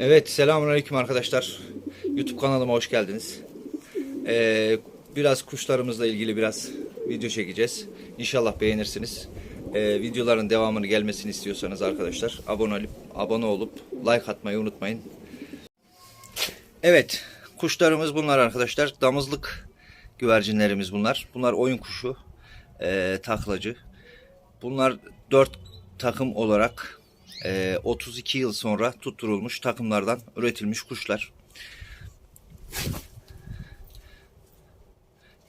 Evet, selamünaleyküm arkadaşlar. YouTube kanalıma hoş geldiniz. Ee, biraz kuşlarımızla ilgili biraz video çekeceğiz. İnşallah beğenirsiniz. Ee, videoların devamını gelmesini istiyorsanız arkadaşlar abone olup abone olup like atmayı unutmayın. Evet, kuşlarımız bunlar arkadaşlar. Damızlık güvercinlerimiz bunlar. Bunlar oyun kuşu, ee, taklacı. Bunlar dört takım olarak e, 32 yıl sonra tutturulmuş takımlardan üretilmiş kuşlar.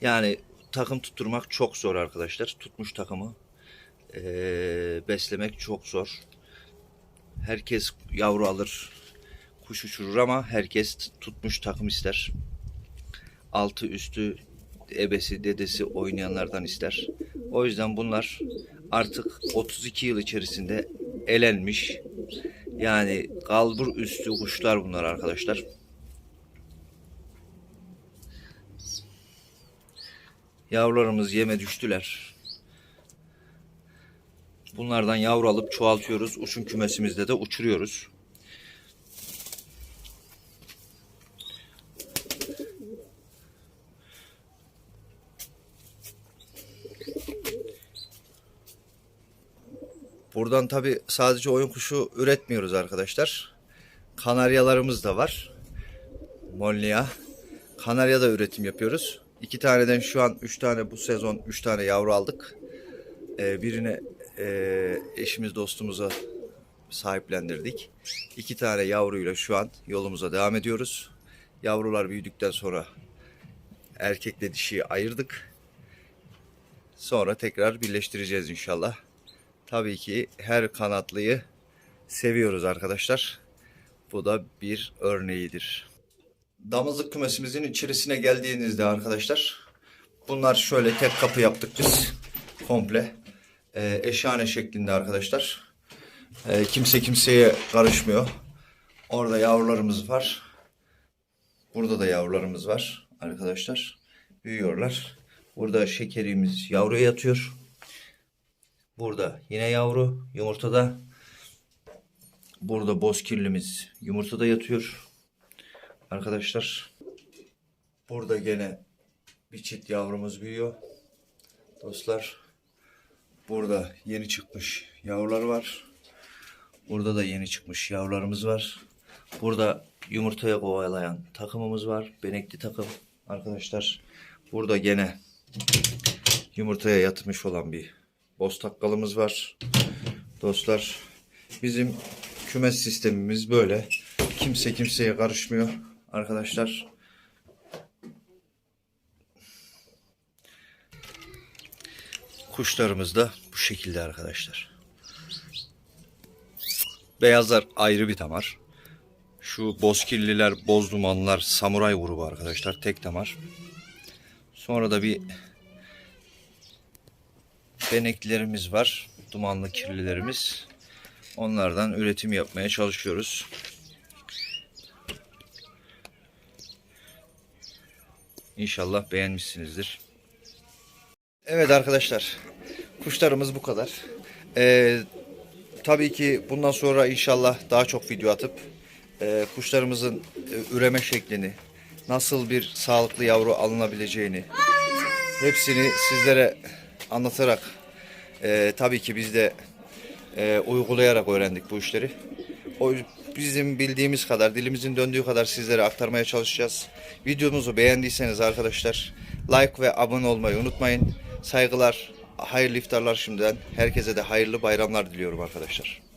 Yani takım tutturmak çok zor arkadaşlar. Tutmuş takımı e, beslemek çok zor. Herkes yavru alır, kuş uçurur ama herkes tutmuş takım ister. Altı üstü ebesi dedesi oynayanlardan ister. O yüzden bunlar artık 32 yıl içerisinde elenmiş. Yani kalbur üstü kuşlar bunlar arkadaşlar. Yavrularımız yeme düştüler. Bunlardan yavru alıp çoğaltıyoruz. Uçum kümesimizde de uçuruyoruz. Buradan tabi sadece oyun kuşu üretmiyoruz arkadaşlar. Kanaryalarımız da var. Mollia. Kanarya da üretim yapıyoruz. İki taneden şu an üç tane bu sezon üç tane yavru aldık. Ee, birine e, eşimiz dostumuza sahiplendirdik. İki tane yavruyla şu an yolumuza devam ediyoruz. Yavrular büyüdükten sonra erkekle dişiyi ayırdık. Sonra tekrar birleştireceğiz inşallah. Tabii ki her kanatlıyı seviyoruz arkadaşlar. Bu da bir örneğidir. Damızlık kümesimizin içerisine geldiğinizde arkadaşlar bunlar şöyle tek kapı yaptık biz komple. Ee, eşhane şeklinde arkadaşlar. Ee, kimse kimseye karışmıyor. Orada yavrularımız var. Burada da yavrularımız var arkadaşlar. Büyüyorlar. Burada şekerimiz yavruya yatıyor. Burada yine yavru yumurtada. Burada bozkirlimiz yumurtada yatıyor. Arkadaşlar. Burada gene bir çift yavrumuz büyüyor. Dostlar. Burada yeni çıkmış yavrular var. Burada da yeni çıkmış yavrularımız var. Burada yumurtaya kovalayan takımımız var. Benekli takım arkadaşlar. Burada gene yumurtaya yatmış olan bir boz takkalımız var. Dostlar bizim kümes sistemimiz böyle. Kimse kimseye karışmıyor arkadaşlar. Kuşlarımız da bu şekilde arkadaşlar. Beyazlar ayrı bir damar. Şu bozkirliler, boz dumanlar, samuray grubu arkadaşlar. Tek damar. Sonra da bir beneklilerimiz var. Dumanlı kirlilerimiz. Onlardan üretim yapmaya çalışıyoruz. İnşallah beğenmişsinizdir. Evet arkadaşlar. Kuşlarımız bu kadar. Ee, tabii ki bundan sonra inşallah daha çok video atıp e, kuşlarımızın e, üreme şeklini, nasıl bir sağlıklı yavru alınabileceğini hepsini sizlere anlatarak e, tabii ki biz de e, uygulayarak öğrendik bu işleri. O bizim bildiğimiz kadar, dilimizin döndüğü kadar sizlere aktarmaya çalışacağız. Videomuzu beğendiyseniz arkadaşlar like ve abone olmayı unutmayın. Saygılar, hayırlı iftarlar şimdiden. Herkese de hayırlı bayramlar diliyorum arkadaşlar.